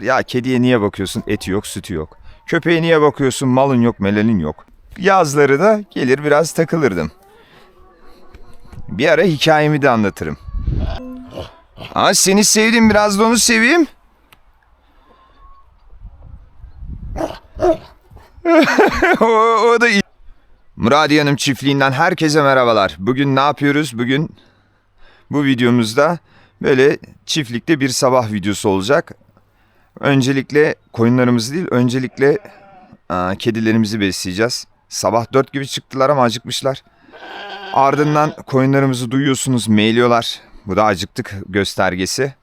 Ya kediye niye bakıyorsun? Eti yok, sütü yok. Köpeğe niye bakıyorsun? Malın yok, melenin yok. Yazları da gelir biraz takılırdım. Bir ara hikayemi de anlatırım. Aa, seni sevdim biraz da onu seveyim. o, o da iyi. Muradiye Hanım çiftliğinden herkese merhabalar. Bugün ne yapıyoruz? Bugün bu videomuzda böyle çiftlikte bir sabah videosu olacak. Öncelikle koyunlarımızı değil, öncelikle aa, kedilerimizi besleyeceğiz. Sabah 4 gibi çıktılar ama acıkmışlar. Ardından koyunlarımızı duyuyorsunuz meyliyorlar. Bu da acıktık göstergesi.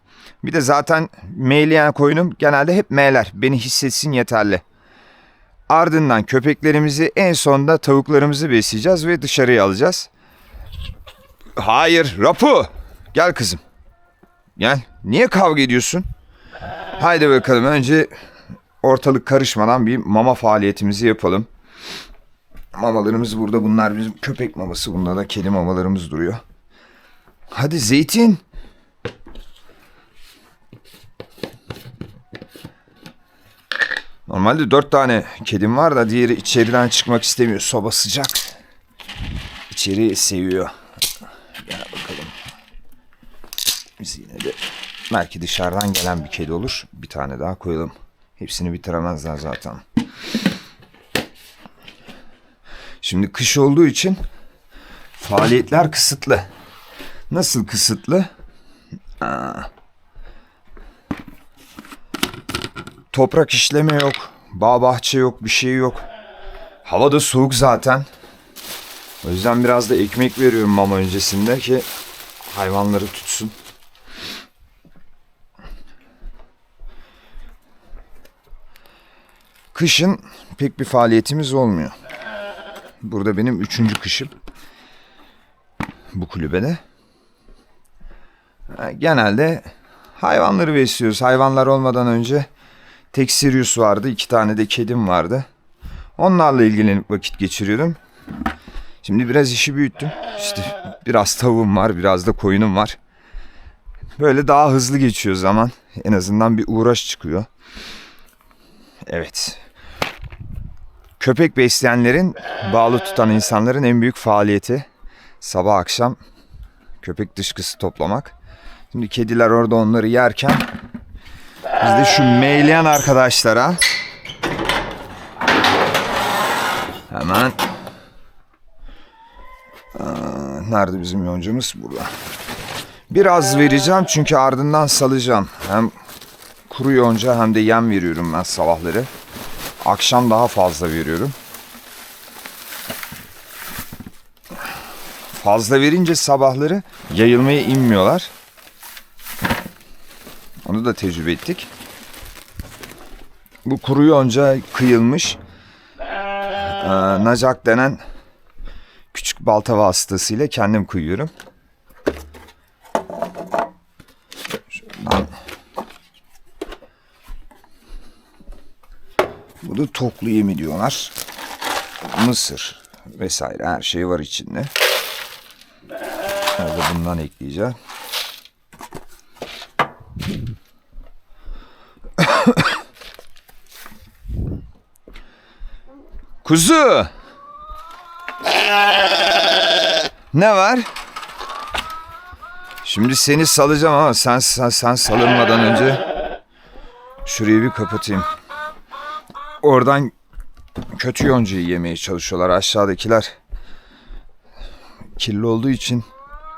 Bir de zaten meyleyen koyunum genelde hep meyler. Beni hissetsin yeterli. Ardından köpeklerimizi en sonda tavuklarımızı besleyeceğiz ve dışarıya alacağız. Hayır Rapu gel kızım. Gel niye kavga ediyorsun? Haydi bakalım önce ortalık karışmadan bir mama faaliyetimizi yapalım. Mamalarımız burada bunlar bizim köpek maması bunda da kedi mamalarımız duruyor. Hadi zeytin. Normalde dört tane kedim var da diğeri içeriden çıkmak istemiyor. Soba sıcak. İçeriği seviyor. Gel bakalım. Biz yine de belki dışarıdan gelen bir kedi olur. Bir tane daha koyalım. Hepsini bitiremezler zaten. Şimdi kış olduğu için faaliyetler kısıtlı. Nasıl kısıtlı? Aa. Toprak işleme yok. Bağ bahçe yok. Bir şey yok. Hava da soğuk zaten. O yüzden biraz da ekmek veriyorum mama öncesinde ki hayvanları tutsun. Kışın pek bir faaliyetimiz olmuyor. Burada benim üçüncü kışım. Bu kulübede. Genelde hayvanları besliyoruz. Hayvanlar olmadan önce tek Sirius vardı. iki tane de kedim vardı. Onlarla ilgilenip vakit geçiriyordum. Şimdi biraz işi büyüttüm. İşte biraz tavuğum var, biraz da koyunum var. Böyle daha hızlı geçiyor zaman. En azından bir uğraş çıkıyor. Evet. Köpek besleyenlerin, bağlı tutan insanların en büyük faaliyeti sabah akşam köpek dışkısı toplamak. Şimdi kediler orada onları yerken biz de şu meyleyen arkadaşlara hemen nerede bizim yoncumuz? Burada. Biraz vereceğim çünkü ardından salacağım. Hem kuru yonca hem de yem veriyorum ben sabahları. Akşam daha fazla veriyorum. Fazla verince sabahları yayılmaya inmiyorlar. Onu da tecrübe ettik. Bu kuru yonca kıyılmış ee, nacak denen küçük balta vasıtasıyla kendim kıyıyorum. Bu da toklu yemi diyorlar. Mısır vesaire her şey var içinde. Orada bundan ekleyeceğim. Kuzu. Ne var? Şimdi seni salacağım ama sen sen, sen salınmadan önce şurayı bir kapatayım. Oradan kötü yoncayı yemeye çalışıyorlar aşağıdakiler. Kirli olduğu için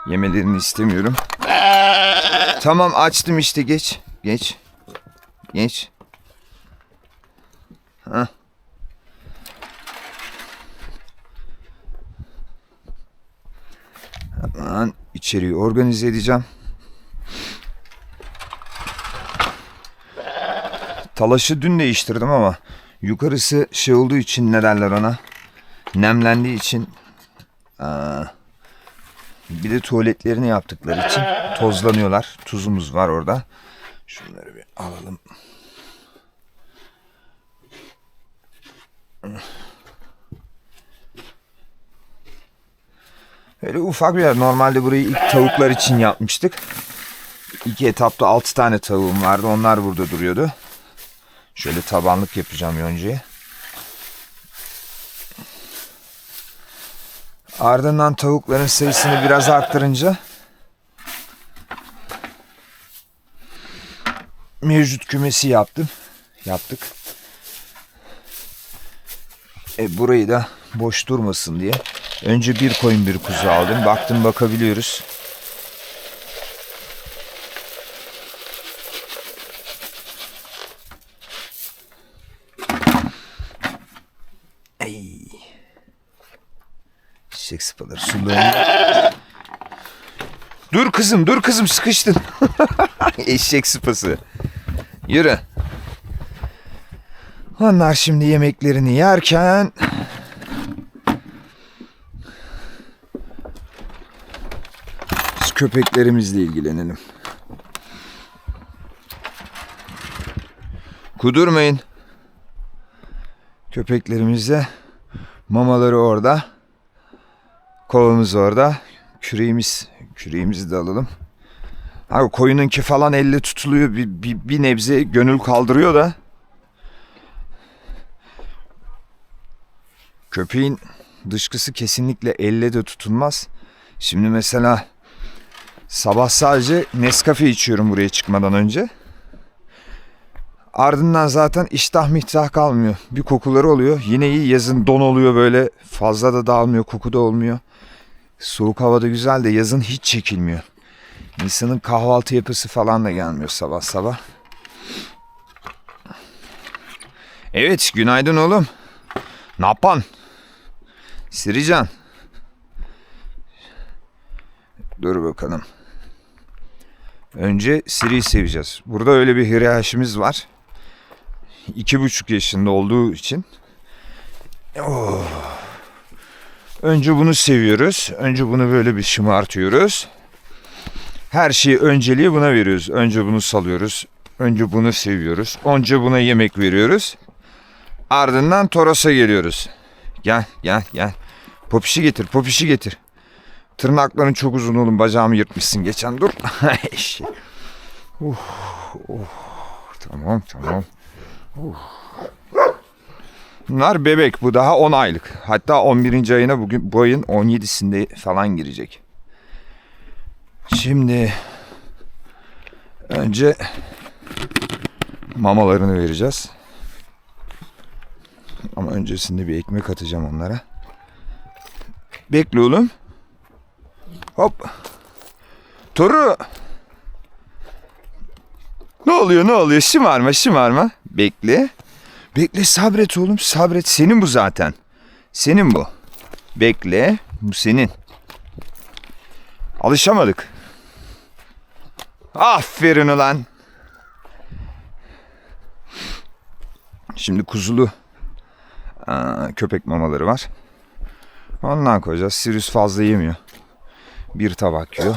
yemelerini istemiyorum. Tamam açtım işte geç. Geç. Geç. Ha. Hemen içeriği organize edeceğim. Talaşı dün değiştirdim ama yukarısı şey olduğu için ne derler ona? Nemlendiği için aa, bir de tuvaletlerini yaptıkları için tozlanıyorlar. Tuzumuz var orada. Şunları bir alalım. Öyle ufak bir yer. Normalde burayı ilk tavuklar için yapmıştık. İlk etapta 6 tane tavuğum vardı. Onlar burada duruyordu. Şöyle tabanlık yapacağım yoncaya. Ardından tavukların sayısını biraz arttırınca mevcut kümesi yaptım. Yaptık. E, burayı da boş durmasın diye önce bir koyun bir kuzu aldım. Baktım bakabiliyoruz. Eşek sıpaları. Dur kızım dur kızım sıkıştın. Eşek sıpası. Yürü. Onlar şimdi yemeklerini yerken biz köpeklerimizle ilgilenelim. Kudurmayın. Köpeklerimizle mamaları orada. Kovamız orada. Küreğimiz, küreğimizi de alalım. Abi koyununki falan elle tutuluyor. Bir, bir, bir nebze gönül kaldırıyor da. Köpeğin dışkısı kesinlikle elle de tutulmaz. Şimdi mesela sabah sadece Nescafe içiyorum buraya çıkmadan önce. Ardından zaten iştah mihtah kalmıyor. Bir kokuları oluyor. Yine iyi yazın don oluyor böyle. Fazla da dağılmıyor. Koku da olmuyor. Soğuk havada güzel de yazın hiç çekilmiyor. İnsanın kahvaltı yapısı falan da gelmiyor sabah sabah. Evet günaydın oğlum. Ne yapan? Sirican. Dur bakalım. Önce Siri'yi seveceğiz. Burada öyle bir hiyerarşimiz var. İki buçuk yaşında olduğu için. Oh. Önce bunu seviyoruz. Önce bunu böyle bir şımartıyoruz. Her şeyi önceliği buna veriyoruz. Önce bunu salıyoruz. Önce bunu seviyoruz. Önce buna yemek veriyoruz. Ardından Toros'a geliyoruz. Gel gel gel. Popişi getir popişi getir. Tırnakların çok uzun oğlum bacağımı yırtmışsın geçen dur. Uh, uh. Tamam tamam. Uh. Bunlar bebek bu daha 10 aylık. Hatta 11. ayına bugün bu ayın 17'sinde falan girecek. Şimdi önce mamalarını vereceğiz. Ama öncesinde bir ekmek atacağım onlara. Bekle oğlum. Hop. Toru. Ne oluyor ne oluyor? Şımarma şımarma. Bekle. Bekle sabret oğlum sabret. Senin bu zaten. Senin bu. Bekle. Bu senin. Alışamadık. Aferin ulan. Şimdi kuzulu aa, köpek mamaları var. Ondan koyacağız. Sirius fazla yemiyor. Bir tabak yiyor.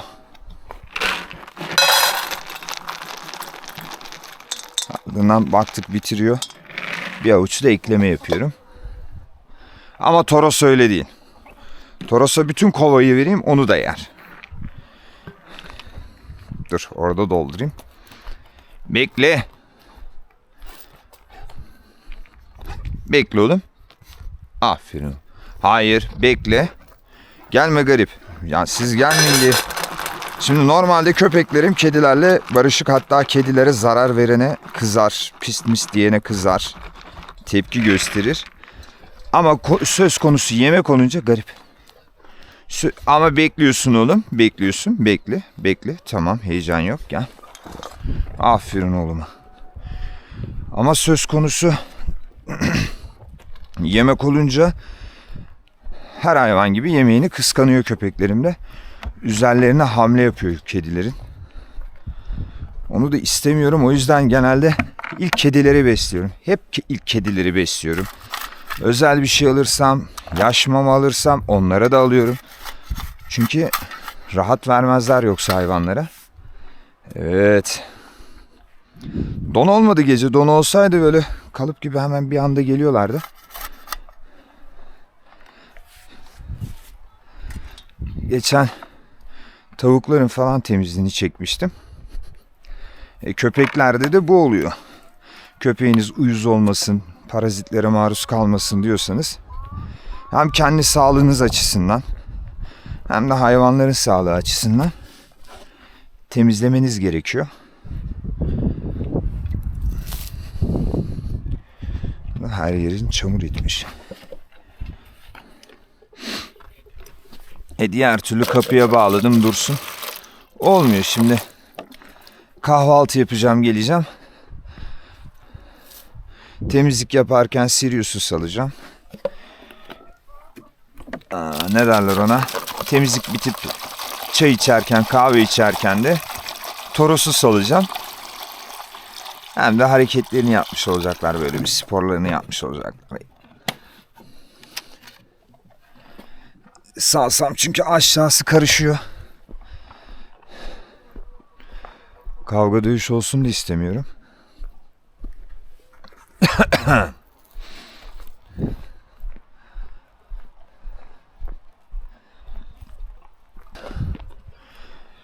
Ardından baktık bitiriyor. Bir avuç da ekleme yapıyorum. Ama Toros öyle değil. Toros'a bütün kovayı vereyim onu da yer. Dur orada doldurayım. Bekle. Bekle oğlum. Aferin. Hayır bekle. Gelme garip. Ya siz gelmeyin diye. Şimdi normalde köpeklerim kedilerle barışık hatta kedilere zarar verene kızar. Pis mis diyene kızar. Tepki gösterir. Ama ko- söz konusu yemek olunca garip. Sö- Ama bekliyorsun oğlum. Bekliyorsun. Bekle. Bekle. Tamam. Heyecan yok. Gel. Aferin oğluma. Ama söz konusu yemek olunca her hayvan gibi yemeğini kıskanıyor köpeklerim de. Üzerlerine hamle yapıyor kedilerin. Onu da istemiyorum. O yüzden genelde ilk kedileri besliyorum. Hep ilk kedileri besliyorum. Özel bir şey alırsam, yaş mama alırsam onlara da alıyorum. Çünkü rahat vermezler yoksa hayvanlara. Evet. Don olmadı gece. Don olsaydı böyle kalıp gibi hemen bir anda geliyorlardı. Geçen tavukların falan temizliğini çekmiştim. E, köpeklerde de bu oluyor. Köpeğiniz uyuz olmasın, parazitlere maruz kalmasın diyorsanız hem kendi sağlığınız açısından hem de hayvanların sağlığı açısından temizlemeniz gerekiyor. Her yerin çamur etmiş. E diğer türlü kapıya bağladım dursun. Olmuyor şimdi. Kahvaltı yapacağım geleceğim. Temizlik yaparken Sirius'u salacağım. Aa, ne derler ona? Temizlik bitip çay içerken, kahve içerken de Toros'u salacağım. Hem de hareketlerini yapmış olacaklar böyle bir sporlarını yapmış olacaklar. Salsam çünkü aşağısı karışıyor. Kavga dövüş olsun da istemiyorum.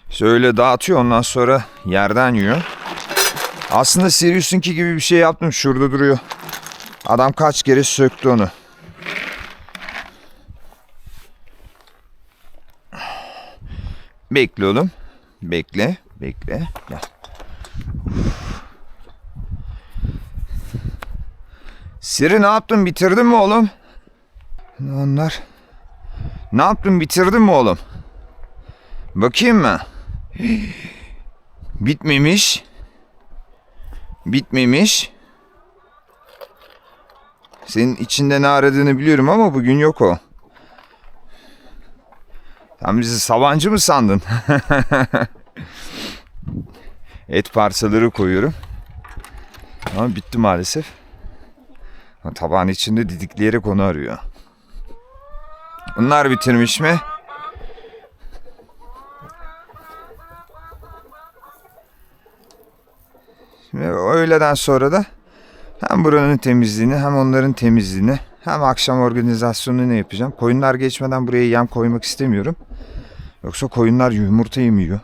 Şöyle dağıtıyor ondan sonra yerden yiyor. Aslında Sirius'unki gibi bir şey yaptım. Şurada duruyor. Adam kaç kere söktü onu. Bekle oğlum. Bekle. Bekle. Gel. Siri ne yaptın? Bitirdin mi oğlum? Onlar. Ne yaptın? Bitirdin mi oğlum? Bakayım mı? Bitmemiş. Bitmemiş. Senin içinde ne aradığını biliyorum ama bugün yok o. Sen bizi sabancı mı sandın? Et parçaları koyuyorum. Ama bitti maalesef. Tabağın içinde didikleyerek onu arıyor. Bunlar bitirmiş mi? Ve öğleden sonra da hem buranın temizliğini hem onların temizliğini hem akşam organizasyonunu ne yapacağım. Koyunlar geçmeden buraya yem koymak istemiyorum. Yoksa koyunlar yumurta yemiyor.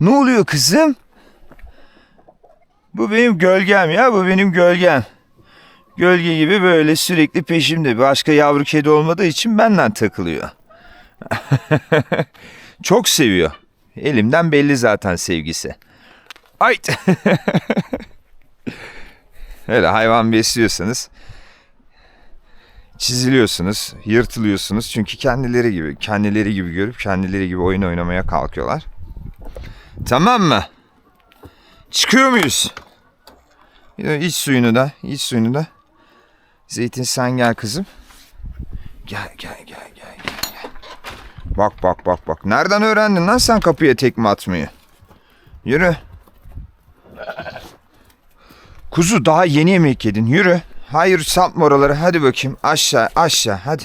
Ne oluyor kızım? Bu benim gölgem ya bu benim gölgem. Gölge gibi böyle sürekli peşimde. Başka yavru kedi olmadığı için benden takılıyor. Çok seviyor. Elimden belli zaten sevgisi. Ay. Öyle hayvan besliyorsanız çiziliyorsunuz, yırtılıyorsunuz. Çünkü kendileri gibi, kendileri gibi görüp kendileri gibi oyun oynamaya kalkıyorlar. Tamam mı? Çıkıyor muyuz? İç suyunu da, iç suyunu da. Zeytin sen gel kızım. Gel gel gel gel gel. Bak bak bak bak. Nereden öğrendin lan sen kapıya tekme atmayı? Yürü. Kuzu daha yeni yemek yedin. Yürü. Hayır sapma oraları. Hadi bakayım. Aşağı aşağı hadi.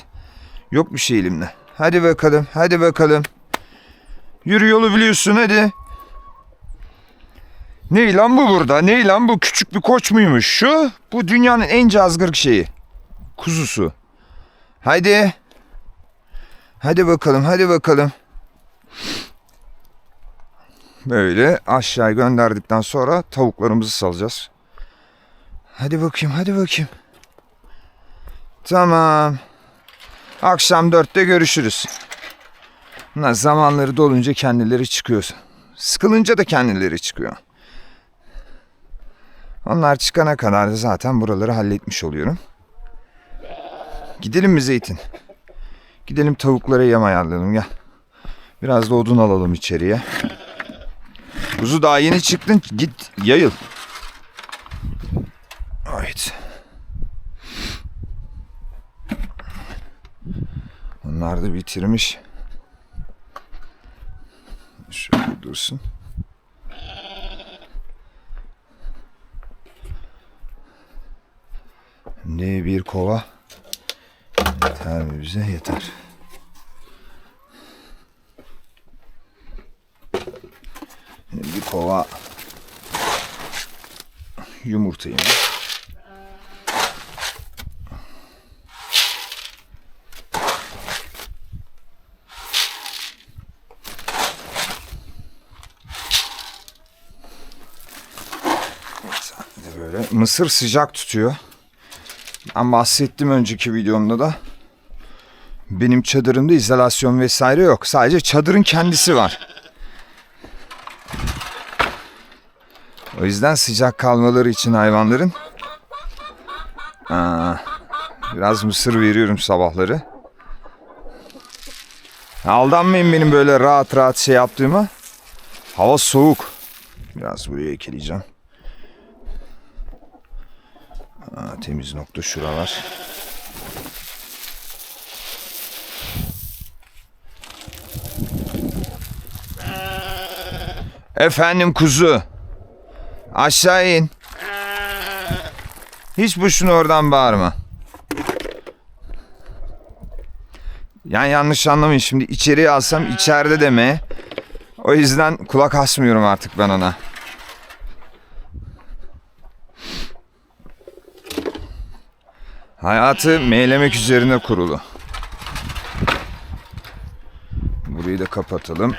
Yok bir şey elimde. Hadi bakalım. Hadi bakalım. Yürü yolu biliyorsun hadi. Ne lan bu burada? Ne lan bu? Küçük bir koç muymuş şu? Bu dünyanın en cazgır şeyi. Kuzusu. Hadi. Hadi bakalım, hadi bakalım. Böyle aşağı gönderdikten sonra tavuklarımızı salacağız. Hadi bakayım, hadi bakayım. Tamam. Akşam dörtte görüşürüz. Bunlar zamanları dolunca kendileri çıkıyor. Sıkılınca da kendileri çıkıyor. Onlar çıkana kadar da zaten buraları halletmiş oluyorum. Gidelim mi Zeytin? Gidelim tavuklara yem ayarlayalım gel. Biraz da odun alalım içeriye. Kuzu daha yeni çıktın git yayıl. Evet. Onlar da bitirmiş. Şöyle dursun. Ne bir kova yeter mi bize yeter. Bir kova yumurtayı Böyle mısır sıcak tutuyor. Ben bahsettim önceki videomda da. Benim çadırımda izolasyon vesaire yok. Sadece çadırın kendisi var. O yüzden sıcak kalmaları için hayvanların aa, biraz mısır veriyorum sabahları. Aldanmayın benim böyle rahat rahat şey yaptığıma. Hava soğuk. Biraz buraya ekleyeceğim. Aa, temiz nokta şuralar. Efendim kuzu. Aşağı in. Hiç boşuna oradan bağırma. Yani yanlış anlamayın şimdi içeriye alsam içeride deme. O yüzden kulak asmıyorum artık ben ona. Hayatı meylemek üzerine kurulu. Burayı da kapatalım.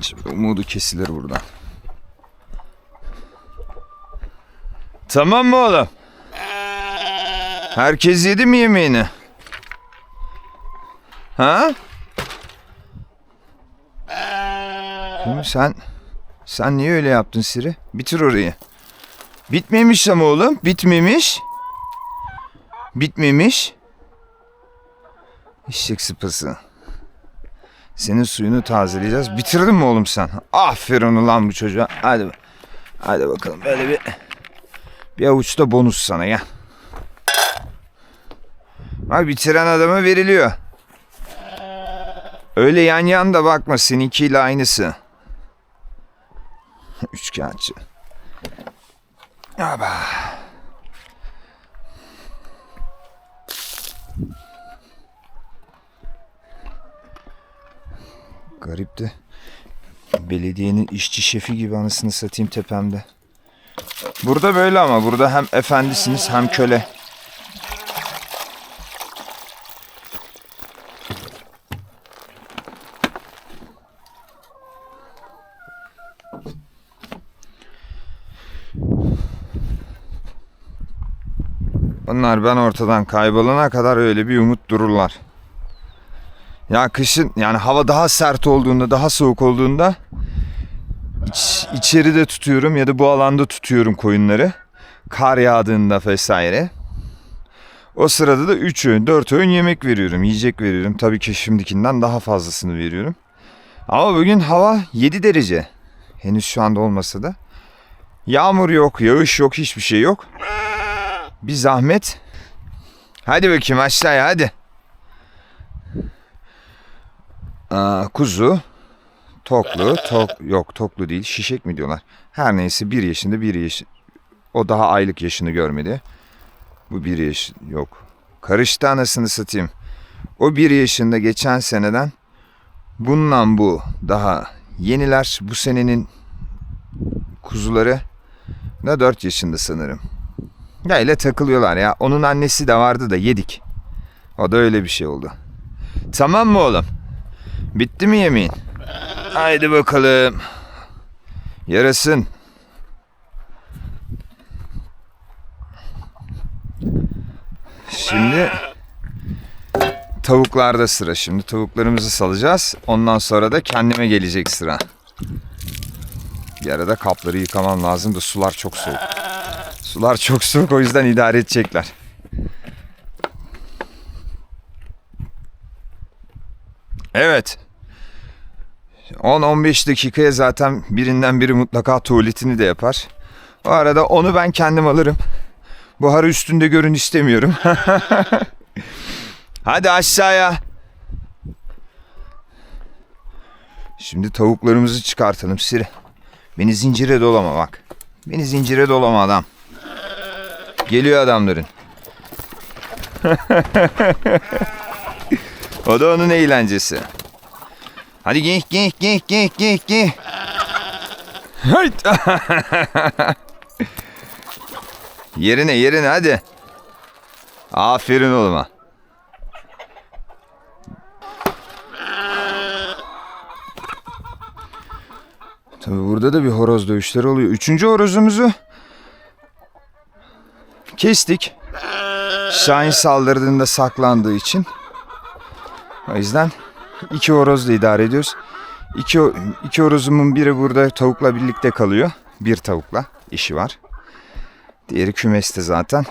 Şimdi umudu kesilir buradan. Tamam mı oğlum? Herkes yedi mi yemeğini? Ha? Oğlum sen sen niye öyle yaptın Siri? Bitir orayı. Bitmemiş ama oğlum. Bitmemiş. Bitmemiş. Eşek sıpası. Senin suyunu tazeleyeceğiz. Bitirdin mi oğlum sen? Aferin ulan bu çocuğa. Hadi. Hadi bakalım böyle bir bir avuçta bonus sana gel. Bak bitiren adama veriliyor. Öyle yan yan da bakma seninkiyle aynısı. Üçkağıtçı. Aba. Garipti. Belediyenin işçi şefi gibi anasını satayım tepemde. Burada böyle ama burada hem efendisiniz hem köle. Bunlar ben ortadan kaybolana kadar öyle bir umut dururlar. Ya kışın yani hava daha sert olduğunda, daha soğuk olduğunda iç, içeride tutuyorum ya da bu alanda tutuyorum koyunları. Kar yağdığında vesaire. O sırada da 3 öğün, 4 öğün yemek veriyorum, yiyecek veriyorum. Tabii ki şimdikinden daha fazlasını veriyorum. Ama bugün hava 7 derece. Henüz şu anda olmasa da. Yağmur yok, yağış yok, hiçbir şey yok. Bir zahmet. Hadi bakayım aşağıya hadi. Aa, kuzu, toklu, tok yok toklu değil, şişek mi diyorlar? Her neyse bir yaşında bir yaş. O daha aylık yaşını görmedi. Bu bir yaş yok. Karıştı anasını satayım. O bir yaşında geçen seneden bundan bu daha yeniler bu senenin kuzuları da 4 yaşında sanırım. Ya ile takılıyorlar ya. Onun annesi de vardı da yedik. O da öyle bir şey oldu. Tamam mı oğlum? Bitti mi yemeğin? Haydi bakalım. Yarasın. Şimdi tavuklarda sıra. Şimdi tavuklarımızı salacağız. Ondan sonra da kendime gelecek sıra. Bir arada kapları yıkamam lazım da sular çok soğuk. Sular çok soğuk o yüzden idare edecekler. Evet. 10-15 dakikaya zaten birinden biri mutlaka tuvaletini de yapar. O arada onu ben kendim alırım. Buharı üstünde görün istemiyorum. Hadi aşağıya. Şimdi tavuklarımızı çıkartalım Siri. Beni zincire dolama bak. Beni zincire dolama adam. Geliyor adamların. o da onun eğlencesi. Hadi gih gih gih gih gih. Hayt. yerine yerine hadi. Aferin oğluma. Tabi burada da bir horoz dövüşleri oluyor. Üçüncü horozumuzu kestik. Şahin saldırdığında saklandığı için. O yüzden iki horozla idare ediyoruz. İki, iki horozumun biri burada tavukla birlikte kalıyor. Bir tavukla işi var. Diğeri kümeste zaten.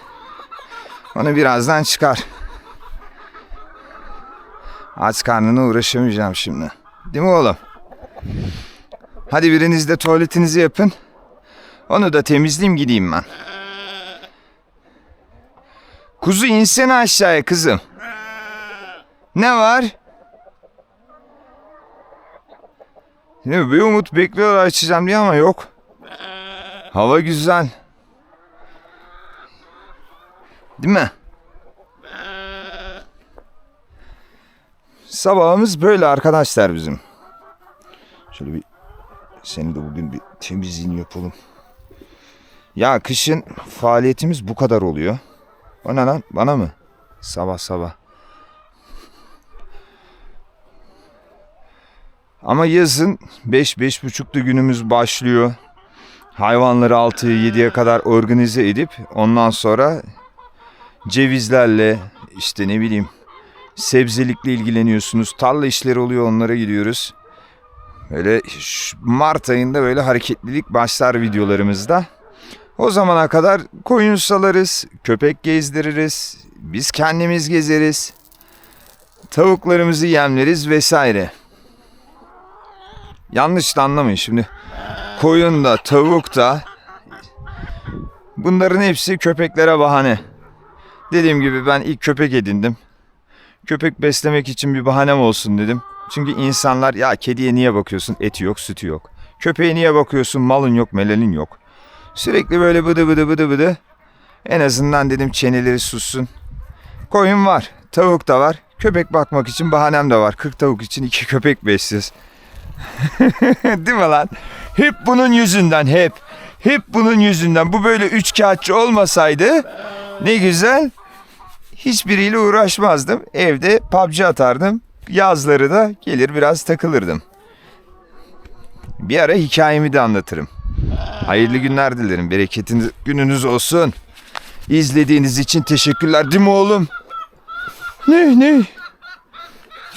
Onu birazdan çıkar. Aç karnına uğraşamayacağım şimdi. Değil mi oğlum? Hadi biriniz de tuvaletinizi yapın. Onu da temizleyeyim gideyim ben. Kuzu insene aşağıya kızım. Ne var? Ne bir umut bekliyorlar açacağım diye ama yok. Hava güzel. Değil mi? Sabahımız böyle arkadaşlar bizim. Şöyle bir seni de bugün bir temizliğini yapalım. Ya kışın faaliyetimiz bu kadar oluyor. Ne lan? Bana mı? Sabah sabah. Ama yazın 5-5.30'da günümüz başlıyor. Hayvanları 6'ya 7'ye kadar organize edip ondan sonra cevizlerle işte ne bileyim sebzelikle ilgileniyorsunuz. Tarla işleri oluyor onlara gidiyoruz. Böyle Mart ayında böyle hareketlilik başlar videolarımızda. O zamana kadar koyun salarız, köpek gezdiririz, biz kendimiz gezeriz, tavuklarımızı yemleriz vesaire. Yanlış da anlamayın şimdi. Koyun da, tavuk da bunların hepsi köpeklere bahane. Dediğim gibi ben ilk köpek edindim. Köpek beslemek için bir bahanem olsun dedim. Çünkü insanlar ya kediye niye bakıyorsun eti yok sütü yok. Köpeğe niye bakıyorsun malın yok melalin yok. Sürekli böyle bıdı bıdı bıdı bıdı. En azından dedim çeneleri sussun. Koyun var, tavuk da var. Köpek bakmak için bahanem de var. 40 tavuk için iki köpek besliyoruz. Değil mi lan? Hep bunun yüzünden hep. Hep bunun yüzünden. Bu böyle üç kağıtçı olmasaydı ne güzel. Hiçbiriyle uğraşmazdım. Evde PUBG atardım. Yazları da gelir biraz takılırdım. Bir ara hikayemi de anlatırım. Hayırlı günler dilerim. Bereketiniz gününüz olsun. İzlediğiniz için teşekkürler değil mi oğlum? Ne ne?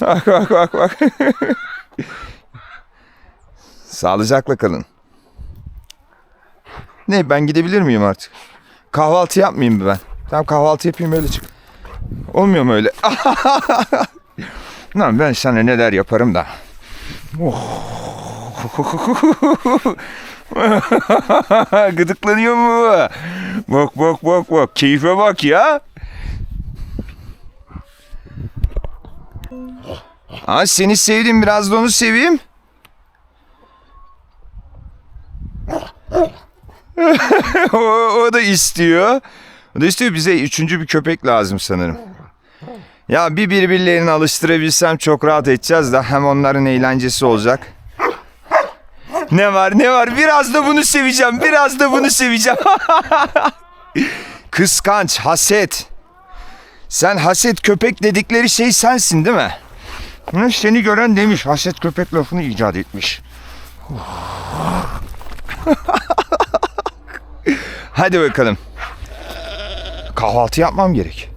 Bak bak bak bak. Sağlıcakla kalın. Ne ben gidebilir miyim artık? Kahvaltı yapmayayım mı ben? Tamam kahvaltı yapayım öyle çık. Olmuyor mu öyle? Lan ben sana neler yaparım da. Oh. Gıdıklanıyor mu? Bak bak bak bak. Keyfe bak ya. Ha seni sevdim biraz da onu seveyim. O, o da istiyor. O da istiyor bize üçüncü bir köpek lazım sanırım. Ya bir birbirlerini alıştırabilsem çok rahat edeceğiz de hem onların eğlencesi olacak. Ne var ne var biraz da bunu seveceğim biraz da bunu seveceğim. Kıskanç, haset. Sen haset köpek dedikleri şey sensin değil mi? Seni gören demiş haset köpek lafını icat etmiş. Hadi bakalım. Kahvaltı yapmam gerek.